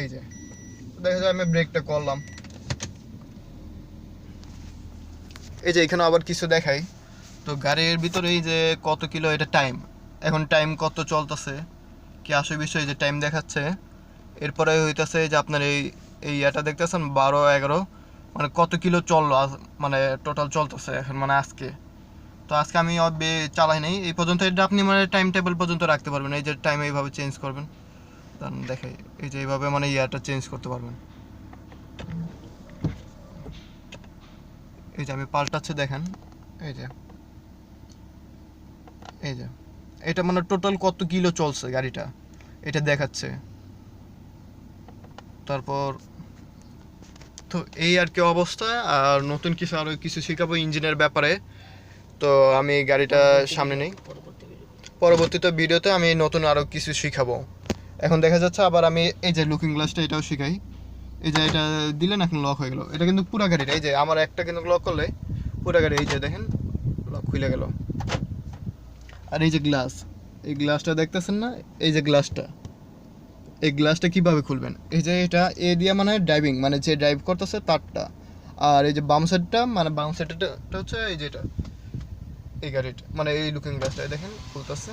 এই যে, দেখা যায় আমি ব্রেকটা করলাম। এই যে, এখানে আবার কিছু দেখাই। তো গাড়ির ভিতরে এই যে কত কিলো, এটা টাইম এখন টাইম কত চলতেছে, কি আসে বিষয় যে টাইম দেখাচ্ছে। এরপরে হইতাছে যে আপনার এই এই এটা দেখতেছেন, বারো, এগারো মানে কত কিলো চলল মানে টোটাল চলতেছে এখন মানে আজকে। তো আজকে আমি চালাই নাই। এই পর্যন্ত এটা আপনি মানে টাইম টেবিল পর্যন্ত রাখতে পারবেন, এই যে টাইম এইভাবে চেঞ্জ করবেন। দাঁড়ান দেখাই এই যে এইভাবে মানে ইয়ারটা চেঞ্জ করতে পারবেন। এই যে আমি পাল্টাচ্ছি, দেখেন। এই যে। এই যে। এটা মানে টোটাল কত কিলো চলছে গাড়িটা? এটা দেখাচ্ছে। তারপর, তো এই আর কি অবস্থা, আর নতুন কিছু আরও কিছু শেখাবো ইঞ্জিনের ব্যাপারে। তো আমি গাড়িটা সামনে নেই। পরবর্তীতে ভিডিওতে আমি নতুন আরও কিছু শিখাবো। এখন দেখা যাচ্ছে আবার আমি এই যে লুকিং গ্লাসটা এটাও শিখাই। এই যে এটা দিলেন এখন লক হয়ে গেল। এটা কিন্তু পুরা গাড়িটা এই যে আমার একটা কিন্তু লক করলে পুরা গাড়ি, এই যে দেখেন লক খুলে গেল। আর এই যে গ্লাস এই গ্লাসটা দেখতেছেন না? এই যে গ্লাসটা এই গ্লাসটা কীভাবে খুলবেন? এই যে এটা এ দিয়ে মানে ড্রাইভিং মানে যে ড্রাইভ করতেছে তারটা। আর এই যে বাম সাইডটা মানে বাম সাইডটা হচ্ছে এই যে এটা। এই গাড়িটা মানে এই লুকিং গ্লাসটা দেখেন, খুলতেছে।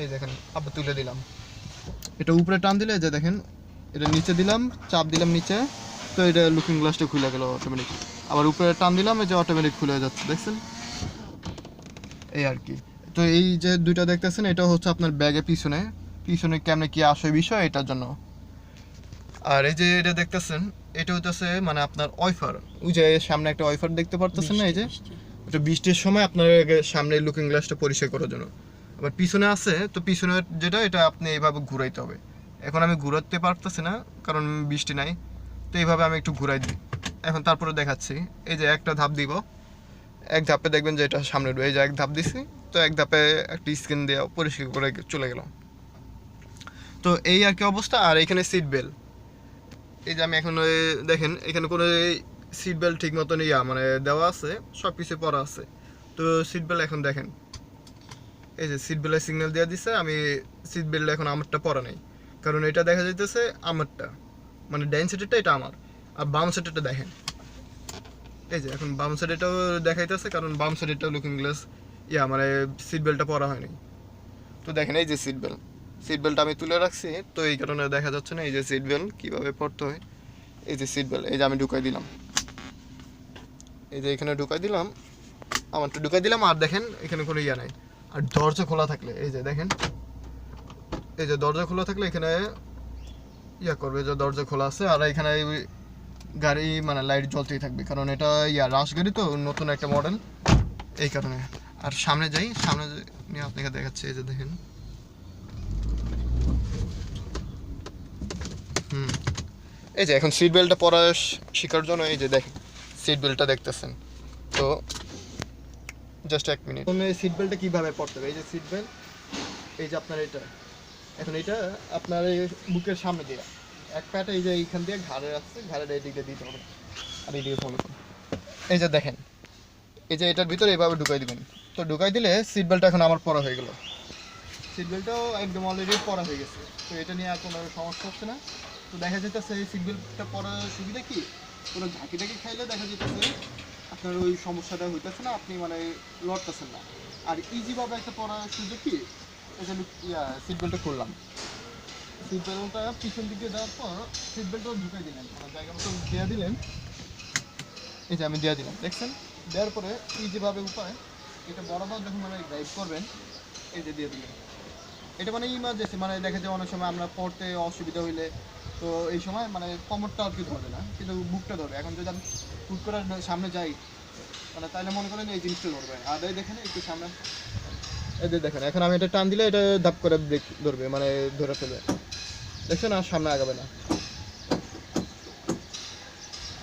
এই দেখেন, আবার তুলে দিলাম। এটা উপরে টান দিলে যে দেখেন এটা নিচে দিলাম চাপ দিলাম নিচে তো এটা লুকিং গ্লাসটা খুলে গেল অটোমেটিক আবার উপরে টান দিলাম এই যে অটোমেটিক খুলে যাচ্ছে দেখছেন? এই আর কি। তো এই যে দুইটা দেখতেছেন এটা হচ্ছে আপনার ব্যাগে পিছনে। পিছনে কেমনে কি আসে বিষয় এটার জন্য। আর এই যে এটা দেখতেছেন এটা হচ্ছে মানে আপনার ওয়াইফার। ওই যে সামনে একটা ওয়াইফার দেখতে পারতেছেন না এই যে? এটা বৃষ্টির সময় আপনার সামনে লুকিং গ্লাসটা পরিষ্কার করার জন্য। আবার পিছনে আছে, তো পিছনে যেটা, এটা আপনি এইভাবে ঘুরাইতে হবে। এখন আমি ঘুরাতে পারতেছি না, কারণ বৃষ্টি নাই, তো এইভাবে আমি একটু ঘুরাই দিই। এখন তারপরে দেখাচ্ছি, এই যে একটা ধাপ দিব, এক ধাপে দেখবেন যে এটা সামনে রয়ে যে এক ধাপ দিছি, তো এক ধাপে একটা স্ক্রিন দিয়ে পরিষ্কার করে চলে গেল তো এই আর কি অবস্থা, আর এখানে সিট বেল্ট এই যে আমি এখন দেখেন, এখানে কোনো সিট বেল্ট ঠিক মতন ইয়া মানে দেওয়া আছে সব কিছু পরা আছে। তো সিট বেল্ট এখন দেখেন এই যে সিট বেল্টের সিগন্যাল দেওয়া দিছে, আমি সিট বেল্ট এখন আমারটা পরা নেই। কারণ এটা দেখা যাইতেছে আমারটা। মানে ডাইন সাইডেরটা এটা আমার, আর বাম সাইডেরটা দেখেন। এই যে এখন বাম সাইডেটাও দেখাইতেছে, কারণ বাম সাইডেরটাও লুকিং গ্লাস ইয়া মানে সিট বেল্টটা পরা হয়নি। তো দেখেন, এই যে সিট বেল্ট সিট বেল্ট আমি তুলে রাখছি, তো এই কারণে দেখা যাচ্ছে না, এই যে সিট বেল্ট কীভাবে পড়তে হয়। এই যে সিট বেল্ট এই যে আমি ঢুকাই দিলাম। এই যে এখানে ঢুকাই দিলাম, আমারটা ঢুকাই দিলাম, আর দেখেন, এখানে কোনো ইয়া নাই। আর দরজা খোলা থাকলে, এই যে দেখেন, এই যে দরজা খোলা থাকলে এখানে ইয়া করবে যে দরজা খোলা আছে, আর এখানে গাড়ি মানে লাইট জ্বলতেই থাকবে, কারণ এটা ইয়া রাশ গাড়ি তো, নতুন একটা মডেল এই কারণে। আর সামনে যাই, সামনে নিয়ে আপনাকে দেখাচ্ছি, এই যে দেখেন। হুম। এই যে এখন সিট বেল্টটা পরা শেখার জন্য, এই যে দেখেন সিট বেল্টটা দেখতেছেন। তো জাস্ট এক মিনিট প্রথমে সিট বেল্টটা কীভাবে পড়তে হবে? এই যে সিট বেল্ট এই যে আপনার এটা। এখন এটা আপনার এই বুকের সামনে দিয়ে। এক প্যাটা এই যে এইখান দিয়ে ঘাড়ে আসছে ঘাড়ের এই দিকে দিতে হবে। আর এই দিকে এই যে দেখেন এই যে এটার ভিতরে এইভাবে ঢুকাই দিবেন। তো ঢুকাই দিলে সিট বেল্টটা এখন আমার পরা হয়ে গেল। সিট বেল্টটাও একদম অলরেডি পরা হয়ে গেছে। তো এটা নিয়ে আর কোনো সমস্যা হচ্ছে না। তো দেখা যেতেছে এই সিট বেল্টটা পরার সুবিধা কি? কোনো ঝাঁকি টাকি খাইলে দেখা যেতেছে আপনার ওই সমস্যাটা হইতেছে না, আপনি মানে লড়তেছেন না। আর ইজিভাবে একটা পরার সুযোগ কি? এই যে ইয়া সিট বেল্টটা খুললাম। সিট বেল্টটা পিছন দিকে দেওয়ার পর সিট বেল্টটা ঢুকাই দিলেন। মানে জায়গা মতো দেওয়া দিলেন। এই যে আমি দেওয়া দিলাম, দেখছেন? দেওয়ার পরে ইজিভাবে উপায়, এটা বরাবর যখন মানে ড্রাইভ করবেন, এই যে দিয়ে দিলেন। এটা মানে ইমার্জেন্সি মানে দেখা যায় অনেক সময় আমরা পড়তে অসুবিধা হইলে, তো এই সময় মানে কমরটা আর কি ধরবে না, কিন্তু বুকটা ধরবে এখন যদি আমি হুট করে সামনে যাই মানে তাহলে মনে করেন এই জিনিসটা ধরবে। আর এই দেখেন একটু সামনে। যে দেখেন এখন আমি এটা টান দিলে এটা ধাপ করে ব্রেক ধরবে মানে ধরে ফেলবে। দেখছেন আর সামনে আগাবে না।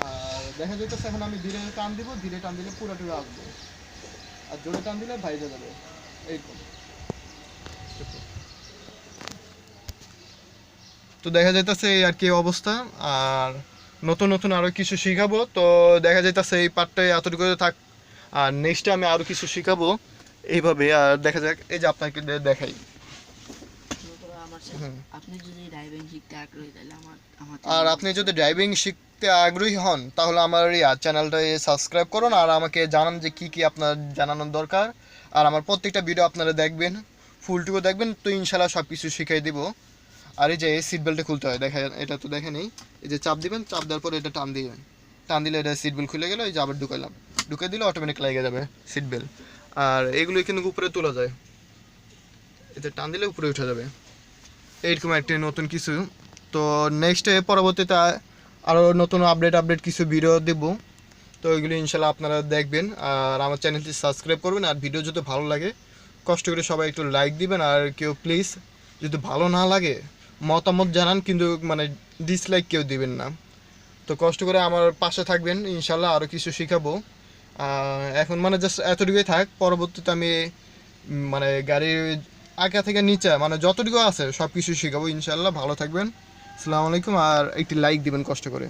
আর দেখা যাইতেছে এখন আমি ধীরে টান দিব ধীরে টান দিলে পুরো টুরো আসবে। আর জোরে টান দিলে বাইরে যাবে। এইরকম তো। তো দেখা যাইতেছে এই আর কি অবস্থা আর নতুন নতুন আরও কিছু শিখাবো। তো দেখা যাইতেছে এই পার্টটাই এতটুকু থাক। আর নেক্সটে আমি আরও কিছু শিখাবো। এইভাবে আর দেখা যাক এই যে আপনাকে দেখাই। আর আপনি যদি ড্রাইভিং শিখতে আগ্রহী হন তাহলে আমার ইয়া চ্যানেলটা সাবস্ক্রাইব করুন আর আমাকে জানান যে কি কি আপনার জানানোর দরকার। আর আমার প্রত্যেকটা ভিডিও আপনারা দেখবেন ফুলটুকু দেখবেন তো ইনশাল্লাহ সব কিছু শিখিয়ে দিব। আর এই যে সিট বেল্টে খুলতে হয় দেখা এটা তো দেখে নেই। এই যে চাপ দিবেন, চাপ দেওয়ার পরে এটা টান দিবেন টান দিলে এটা সিট বেল্ট খুলে গেল, এই যে আবার ঢুকাইলাম। ঢুকে দিলে অটোমেটিক লেগে যাবে সিট বেল্ট আর এগুলো কিন্তু উপরে তোলা যায়। এতে টান দিলে উপরে উঠে যাবে। এইরকম একটি নতুন কিছু। তো নেক্সটে পরবর্তীতে আরও নতুন আপডেট আপডেট কিছু ভিডিও দেব। তো ওইগুলো ইনশাল্লাহ আপনারা দেখবেন। আর আমার চ্যানেলটি সাবস্ক্রাইব করবেন। আর ভিডিও যদি ভালো লাগে, কষ্ট করে সবাই একটু লাইক দিবেন। আর কেউ প্লিজ যদি ভালো না লাগে মতামত জানান, কিন্তু মানে ডিসলাইক কেউ দিবেন না। তো কষ্ট করে আমার পাশে থাকবেন, ইনশাল্লাহ আরও কিছু শেখাবো। এখন মানে জাস্ট এতটুকুই থাক, পরবর্তীতে আমি মানে গাড়ির আঁকা থেকে নিচে মানে যতটুকু আছে সব কিছু শেখাবো, ইনশাল্লাহ ভালো থাকবেন। আসসালামু আলাইকুম, আর একটি লাইক দিবেন কষ্ট করে।